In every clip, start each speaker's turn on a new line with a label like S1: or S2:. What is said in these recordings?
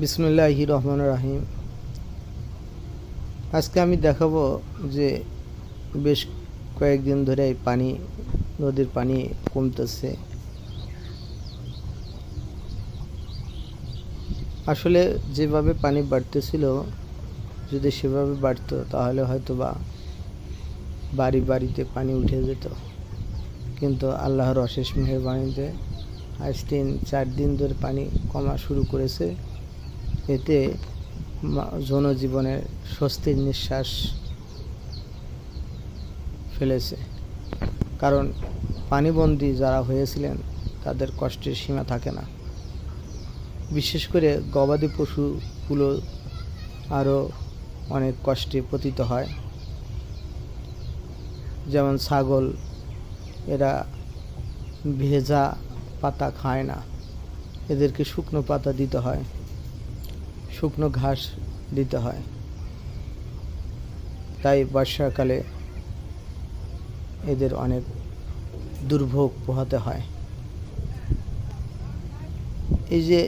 S1: বিসমুল্লাহ রহমান রাহিম। আজকে আমি দেখাবো যে বেশ কয়েকদিন ধরে পানি, নদীর পানি কমতেছে। আসলে যেভাবে পানি বাড়তেছিল, যদি সেভাবে বাড়তো, তাহলে হয়তো বা বাড়ি বাড়িতে পানি উঠে যেত। কিন্তু আল্লাহর অশেষ মেহরবানিতে আজ তিন, চার দিন ধরে পানি কমা শুরু করেছে। এতে জনজীবনের স্বস্তির নিঃশ্বাস ফেলেছে। কারণ পানিবন্দী যারা হয়েছিলেন, তাদের কষ্টের সীমা থাকে না। বিশেষ করে গবাদি পশুগুলো আরও অনেক কষ্টে পতিত হয়। যেমন ছাগল, এরা ভেজা পাতা খায় না। এদেরকে শুকনো পাতা দিতে হয়। শুকনো ঘাস দিতে হয়। তাই বর্ষাকালে এদের অনেক দুর্ভোগ পোহাতে হয়। এই যে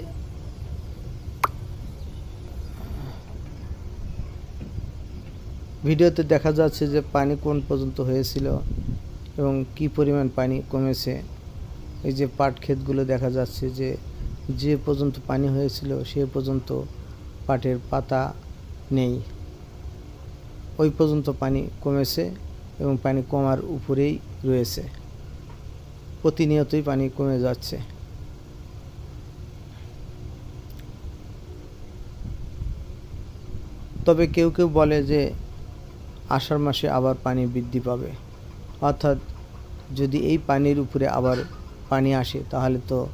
S1: ভিডিওতে দেখা যাচ্ছে যে পানি কোন পর্যন্ত হয়েছিল এবং কি পরিমাণ পানি কমেছে। এই যে পাট ক্ষেতগুলো দেখা যাচ্ছে যে যে পর্যন্ত পানি হয়েছিল সে পর্যন্ত পাটের পাতা নেই। ওই পর্যন্ত পানি কমেছে এবং পানি কমার উপরেই রয়েছে। প্রতিনিয়তই পানি কমে যাচ্ছে। তবে কেউ কেউ বলে যে আষাঢ় মাসে আবার পানি বৃদ্ধি পাবে। অর্থাৎ যদি এই পানির উপরে আবার পানি আসে তাহলে তো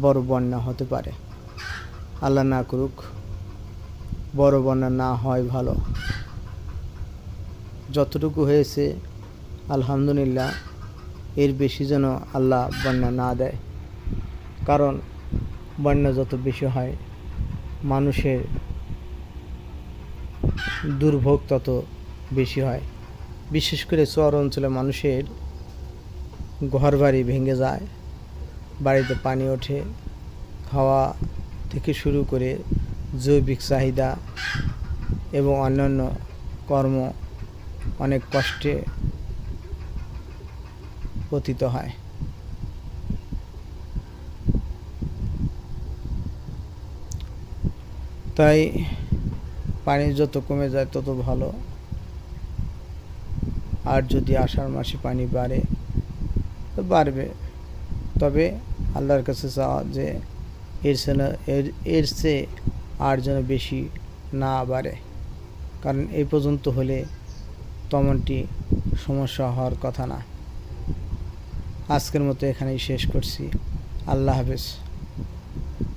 S1: বড় বন্যা হতে পারে। আল্লাহ না করুক। বড় বন্যা না হয় ভালো। যতটুকু হয়েছে, আলহামদুলিল্লাহ, এর বেশি যেন আল্লাহ বন্যা না দেয়। কারণ বন্যা যত বেশি হয়, মানুষের দুর্ভোগ তত বেশি হয়। বিশেষ করে চর অঞ্চলে মানুষের ঘর বাড়ি ভেঙে যায়, বাড়িতে পানি ওঠে, খাওয়া থেকে শুরু করে জৈবিক চাহিদা এবং অন্যান্য কর্ম অনেক কষ্টে পতিত হয়। তাই পানি যত কমে যায় তত ভালো। আর যদি আষাঢ় মাসে পানি বাড়ে, তো বাড়বে। তবে আল্লাহর কাছে চাওয়া যে এর এর এর চেয়ে আর যেন বেশি না বাড়ে। কারণ এই পর্যন্ত হলে তেমনটি সমস্যা হওয়ার কথা না। আজকের মতো এখানেই শেষ করছি। আল্লাহ হাফেজ।